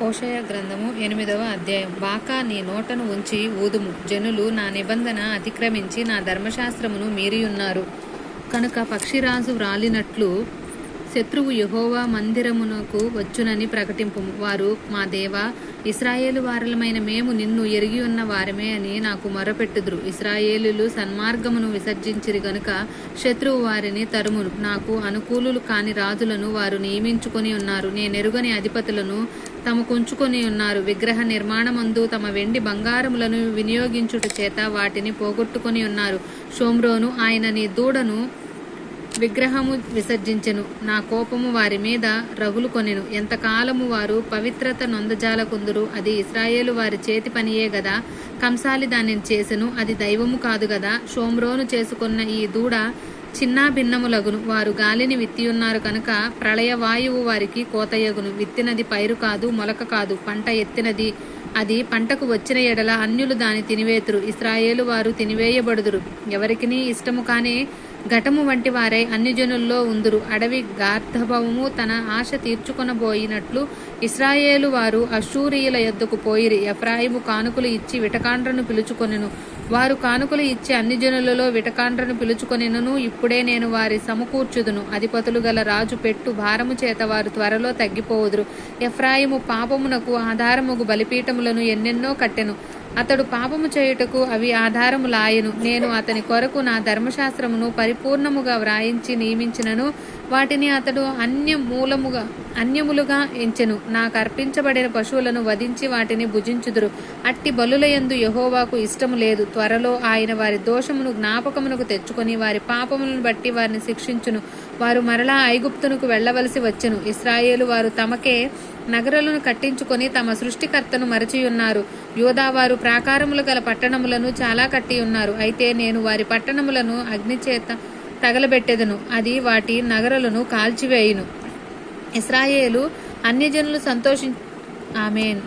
హోషయ గ్రంథము ఎనిమిదవ అధ్యాయం. బాకా నీ నోటను ఉంచి ఊదుము. జనులు నా నిబంధన అతిక్రమించి నా ధర్మశాస్త్రమును మీరియున్నారు. కనుక పక్షిరాజు వ్రాలినట్లు శత్రువు యహోవా మందిరమునకు వచ్చునని ప్రకటింపు వారు మా దేవా ఇస్రాయేలు వారలమైన మేము నిన్ను ఎరిగి ఉన్న వారమే అని నాకు మొరపెట్టుదురు. ఇస్రాయేలులు సన్మార్గమును విసర్జించిరి గనుక శత్రువు వారిని తరుమును నాకు అనుకూలులు కాని రాజులను వారు నియమించుకొని ఉన్నారు. నేనెరుగని అధిపతులను తమకుంచుకొని ఉన్నారు. విగ్రహ నిర్మాణమందు తమ వెండి బంగారములను వినియోగించుట చేత వాటిని పోగొట్టుకొని ఉన్నారు. షోమ్రోను ఆయన నీ దూడను విగ్రహము విసర్జించెను. నా కోపము వారి మీద రగులు కొనెను. ఎంతకాలము వారు పవిత్రత నొందజాలకుందురు? అది ఇస్రాయేలు వారి చేతి పనియే గదా? కంసాలి దానిని చేసెను. అది దైవము కాదు గదా? షోమ్రోను చేసుకున్న ఈ దూడ చిన్నా భిన్నములగును. వారు గాలిని విత్తియున్నారు కనుక ప్రళయ వాయువు వారికి కోతయగును విత్తినది పైరు కాదు మొలక కాదు పంట ఎత్తినది. అది పంటకు వచ్చిన ఎడల అన్యులు దాని తినివేతురు. ఇస్రాయేలు వారు తినివేయబడుదురు. ఎవరికిని ఇష్టము కానీ ఘటము వంటి వారై అన్యజనుల్లో ఉందురు. అడవి గార్ధభవము తన ఆశ తీర్చుకొనబోయినట్లు ఇస్రాయేలు వారు అశూరియుల యొద్దకు పోయిరి. ఎఫ్రాయిము కానుకలు ఇచ్చి విటకాండ్రను పిలుచుకొనెను. వారు కానుకలు ఇచ్చే అన్ని జనులలో విటకాండ్రను పిలుచుకొనినను ఇప్పుడే నేను వారి సమకూర్చుదును. అధిపతులు గల రాజు పెట్టు భారము చేత వారు త్వరలో తగ్గిపోవుదురు. ఎఫ్రాయిము పాపమునకు ఆధారముగు బలిపీఠములను ఎన్నెన్నో కట్టెను. అతడు పాపము చేయుటకు అవి ఆధారములాయెను నేను అతని కొరకు నా ధర్మశాస్త్రమును పరిపూర్ణముగా వ్రాయించి నియమించినను. వాటిని అతడు అన్య మూలముగా అన్యములుగా ఎంచెను. నాకు అర్పించబడిన పశువులను వధించి వాటిని భుజించుదురు. అట్టి బలులయందు యహోవాకు ఇష్టము లేదు. త్వరలో ఆయన వారి దోషమును జ్ఞాపకమునకు తెచ్చుకొని వారి పాపములను బట్టి వారిని శిక్షించును. వారు మరలా ఐగుప్తునకు వెళ్ళవలసి వచ్చెను. ఇస్రాయేలు వారు తమకే నగరాలను కట్టించుకొని తమ సృష్టికర్తను మరచియున్నారు. యోధావారు ప్రాకారములు గల పట్టణములను చాలా కట్టి ఉన్నారు అయితే నేను వారి పట్టణములను అగ్నిచేత తగలబెట్టెదను. అది వాటి నగరలను కాల్చివేయును. ఇస్రాయేలు అన్యజనులు సంతోషి ఆమెన్.